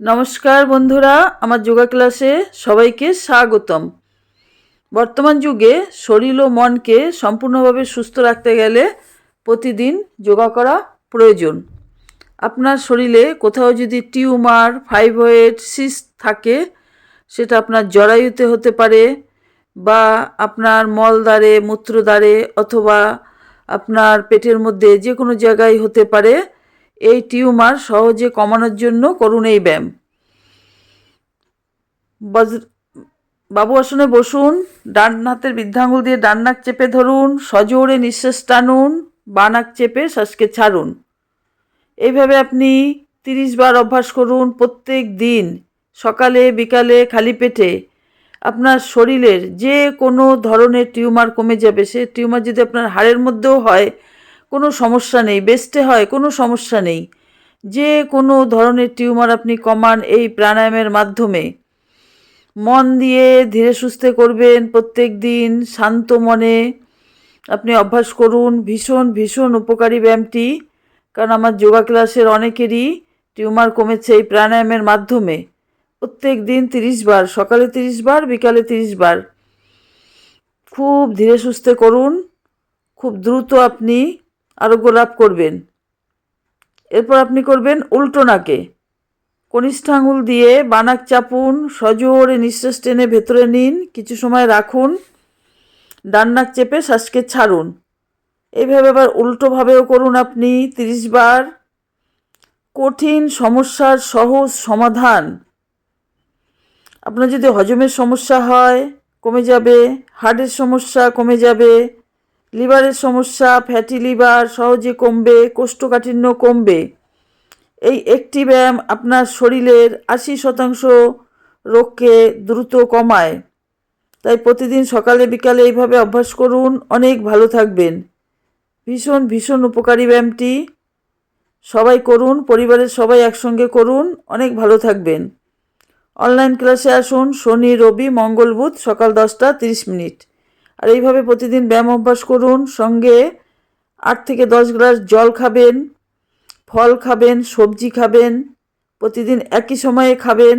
নমস্কার বন্ধুরা, আমার যোগা ক্লাসে সবাইকে স্বাগতম। বর্তমান যুগে শরীর ও মনকে সম্পূর্ণভাবে সুস্থ রাখতে গেলে প্রতিদিন যোগা করা প্রয়োজন। আপনার শরীরে কোথাও যদি টিউমার, ফাইভয়েড, সিস্ট থাকে, সেটা আপনার জরায়ুতে হতে পারে বা আপনার মলদ্বারে, মূত্রদ্বারে অথবা আপনার পেটের মধ্যে যে কোনো জায়গায় হতে পারে। এই টিউমার সহজে কমানোর জন্য করুন এই ব্যায়াম। বজ্র বাবু আসনে বসুন, ডান হাতের বৃদ্ধাঙ্গুল দিয়ে ডান নাক চেপে ধরুন, সজোরে নিঃশ্বাস টানুন, বাঁ নাক চেপে শ্বাসকে ছাড়ুন। এইভাবে আপনি তিরিশ বার অভ্যাস করুন প্রত্যেক দিন, সকালে, বিকালে, খালি পেটে। আপনার শরীরের যে কোনো ধরনের টিউমার কমে যাবে, সে টিউমার যদি আপনার হাড়ের মধ্যেও হয় কোনো সমস্যা নেই বেস্টে হয়, কোনো সমস্যা নেই। যে কোনো ধরনের টিউমার আপনি কমান এই প্রাণায়ামের মাধ্যমে। মন দিয়ে ধীরে সুস্থে করবেন প্রত্যেক দিন, শান্ত মনে। আপনি অভ্যাস করুন, ভীষণ ভীষণ উপকারী ব্যায়ামটি। কারণ আমার যোগা ক্লাসের অনেকেরই টিউমার কমেছে এই প্রাণায়ামের মাধ্যমে। প্রত্যেক দিন তিরিশ বার, সকালে তিরিশ বার, বিকালে তিরিশ বার। খুব ধীরে সুস্থে করুন। খুব দ্রুত আপনি আরোগ্য লাভ করবেন। এরপর আপনি করবেন উল্টো নাকে। কনিষ্ঠ আঙুল দিয়ে বানাক চাপুন, সজোরে নিঃশ্বাস টেনে ভেতরে নিন, কিছু সময় রাখুন, ডান নাক চেপে শ্বাসকে ছাড়ুন। এইভাবে আবার উল্টোভাবেও করুন আপনি তিরিশ বার। কঠিন সমস্যার সহজ সমাধান। আপনার যদি হজমের সমস্যা হয়, কমে যাবে, হার্টের সমস্যা কমে যাবে লিভারের সমস্যা ফ্যাটি লিভার সহজে কমবে, কোষ্ঠকাঠিন্য কমবে। এই একটি ব্যায়াম আপনার শরীরের আশি শতাংশ রোগকে দ্রুত কমায়। তাই প্রতিদিন সকালে, বিকালে এইভাবে অভ্যাস করুন। অনেক ভালো থাকবেন। ভীষণ ভীষণ উপকারী ব্যায়ামটি। সবাই করুন, পরিবারের সবাই একসঙ্গে করুন। অনেক ভালো থাকবেন। অনলাইন ক্লাসে আসুন। শনি, রবি, মঙ্গল বুধ সকাল দশটা তিরিশ মিনিট। আর এইভাবে প্রতিদিন ব্যায়াম অভ্যাস করুন, সঙ্গে আট থেকে দশ গ্লাস জল খাবেন, ফল খাবেন, সবজি খাবেন, প্রতিদিন একই সময়ে খাবেন,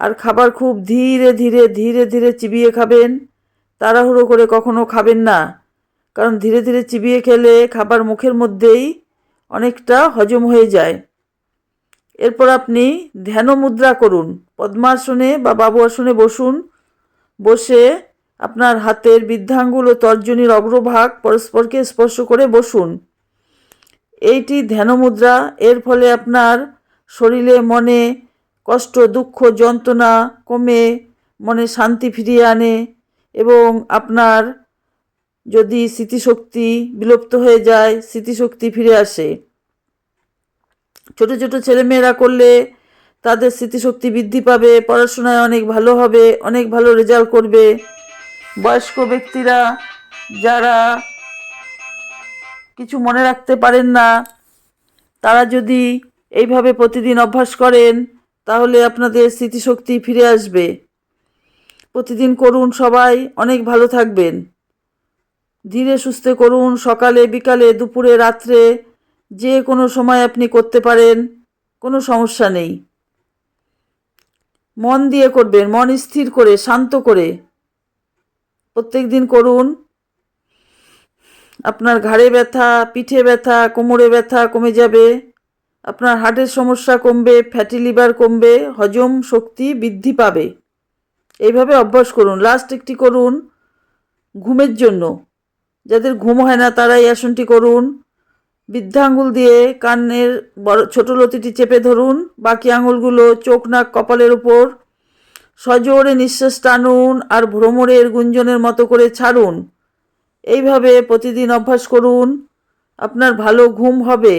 আর খাবার খুব ধীরে ধীরে ধীরে ধীরে চিবিয়ে খাবেন, তাড়াহুড়ো করে কখনো খাবেন না, কারণ ধীরে ধীরে চিবিয়ে খেলে খাবার মুখের মধ্যেই অনেকটা হজম হয়ে যায়। এরপর আপনি ধ্যান মুদ্রা করুন, পদ্মাসনে বা বাবু আসনে বসুন, বসে আপনার হাতের বৃদ্ধাঙ্গুল ও তর্জনীর অগ্রভাগ পরস্পরকে স্পর্শ করে বসুন। এইটি ধ্যান মুদ্রা এর ফলে আপনার শরীরে মনে কষ্ট, দুঃখ, যন্ত্রণা কমে, মনে শান্তি ফিরিয়ে আনে এবং আপনার যদি স্মৃতিশক্তি বিলুপ্ত হয়ে যায়, স্মৃতিশক্তি ফিরে আসে। ছোট ছোট ছেলেমেয়েরা করলে তাদের স্মৃতিশক্তি বৃদ্ধি পাবে, পড়াশোনায় অনেক ভালো হবে, অনেক ভালো রেজাল্ট করবে। বয়স্ক ব্যক্তিরা যারা কিছু মনে রাখতে পারেন না, তারা যদি এইভাবে প্রতিদিন অভ্যাস করেন, তাহলে আপনাদের স্মৃতিশক্তি ফিরে আসবে। প্রতিদিন করুন সবাই, অনেক ভালো থাকবেন। ধীরে সুস্থে করুন, সকালে, বিকালে, দুপুরে, রাত্রে, যে কোনো সময় আপনি করতে পারেন, কোনো সমস্যা নেই। মন দিয়ে করবেন, মন স্থির করে, শান্ত করে। প্রত্যেক দিন করুন। আপনার ঘাড়ে ব্যথা, পিঠে ব্যথা, কোমরে ব্যথা কমে যাবে। আপনার হার্টের সমস্যা কমবে ফ্যাটি লিভার কমবে, হজম শক্তি বৃদ্ধি পাবে। এইভাবে অভ্যাস করুন। লাস্ট একটি করুন ঘুমের জন্য। যাদের ঘুম হয় না তারা এই আসনটি করুন। বৃদ্ধা আঙুল দিয়ে কানের বড় ছোটো লতিটি চেপে ধরুন। বাকি আঙুলগুলো চোখ, নাক, কপালের উপর। সজোরে নিঃশ্বাস টানুন আর ভ্রমরের গুঞ্জনের মতো করে ছাড়ুন। এইভাবে প্রতিদিন অভ্যাস করুন। আপনার ভালো ঘুম হবে।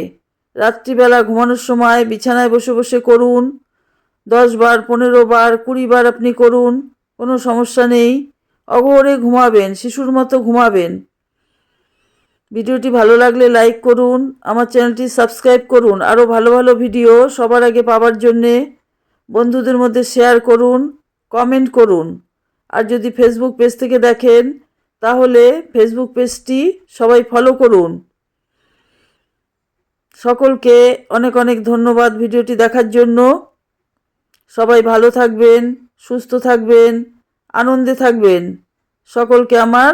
রাত্রিবেলা ঘুমানোর সময় বিছানায় বসে বসে করুন। দশ বার, পনেরো বার, কুড়ি বার আপনি করুন। কোনো সমস্যা নেই। অঘরে ঘুমাবেন, শিশুর মতো ঘুমাবেন। ভিডিওটি ভালো লাগলে লাইক করুন, আমার চ্যানেলটি সাবস্ক্রাইব করুন। আরও ভালো ভালো ভিডিও সবার আগে পাওয়ার জন্যে বন্ধুদের মধ্যে শেয়ার করুন। কমেন্ট করুন। আর যদি ফেসবুক পেজ থেকে দেখেন, তাহলে ফেসবুক পেজটি সবাই ফলো করুন। সকলকে অনেক অনেক ধন্যবাদ ভিডিওটি দেখার জন্য। সবাই ভালো থাকবেন, সুস্থ থাকবেন, আনন্দে থাকবেন। সকলকে আমার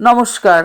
নমস্কার।